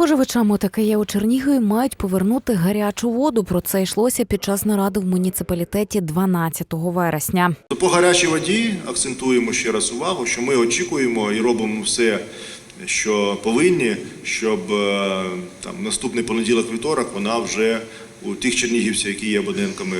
Споживачам ОТКЄ у Чернігові мають повернути гарячу воду. Про це йшлося під час наради в муніципалітеті 12 вересня. По гарячій воді акцентуємо ще раз увагу, що ми очікуємо і робимо все, що повинні, щоб е, там наступний понеділок вівторок вона вже у тих чернігівців, які є абонентами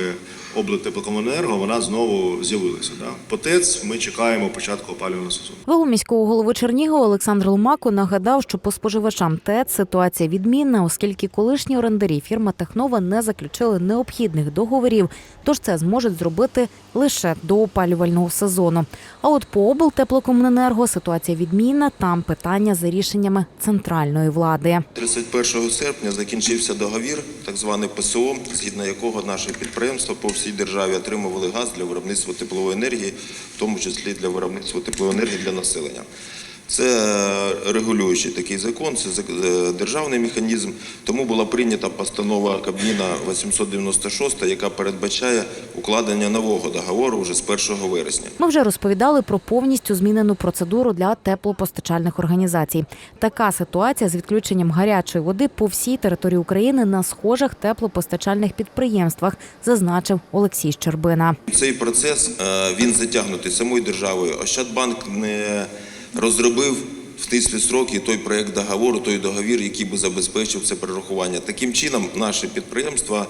облтеплокомуненерго, вона знову з'явилася. Да? По ТЕЦ ми чекаємо початку опалювального сезону. Вигу міського голови Чернігова Олександр Ломако нагадав, що по споживачам ТЕЦ ситуація відмінна, оскільки колишні орендарі фірма Технова не заключили необхідних договорів, тож це зможуть зробити лише до опалювального сезону. А от по облтеплокомуненерго ситуація відмінна. Там питання за рішеннями центральної влади. 31 серпня закінчився договір, так зване ПСО, згідно якого наші підприємства по всій державі отримували газ для виробництва теплової енергії, в тому числі для виробництва теплової енергії для населення. Це регулюючий такий закон, це е, державний механізм. Тому була прийнята постанова Кабміна 896, яка передбачає укладення нового договору вже з 1 вересня. Ми вже розповідали про повністю змінену процедуру для теплопостачальних організацій. Така ситуація з відключенням гарячої води по всій території України на схожих теплопостачальних підприємствах, зазначив Олексій Щербина. Цей процес е, він затягнутий самою державою. Ощадбанк не розробив в тислі сроки той проект договору, той договір, який би забезпечив це перерахування. Таким чином, наші підприємства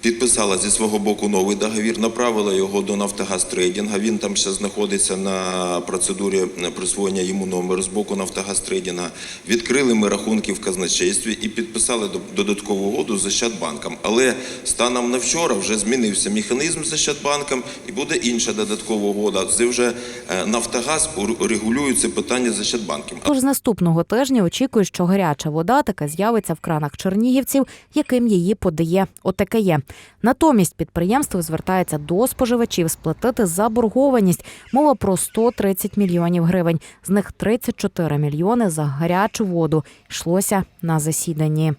підписали зі свого боку новий договір, направили його до Нафтогаз Трейдінга. Він там ще знаходиться на процедурі присвоєння йому номеру з боку Нафтогаз Трейдінга. Відкрили ми рахунки в казначействі і підписали до- додаткову угоду з Ощадбанком. Але станом на вчора вже змінився механізм з Ощадбанком і буде інша додаткова угода. Це вже е, Нафтогаз регулює це питання з Ощадбанком. Тож з наступного тижня очікують, що гаряча вода така з'явиться в кранах чернігівців, яким її подає ОТКЄ. Натомість підприємство звертається до споживачів сплатити заборгованість. Мова про 130 мільйонів гривень. З них 34 мільйони за гарячу воду йшлося на засіданні.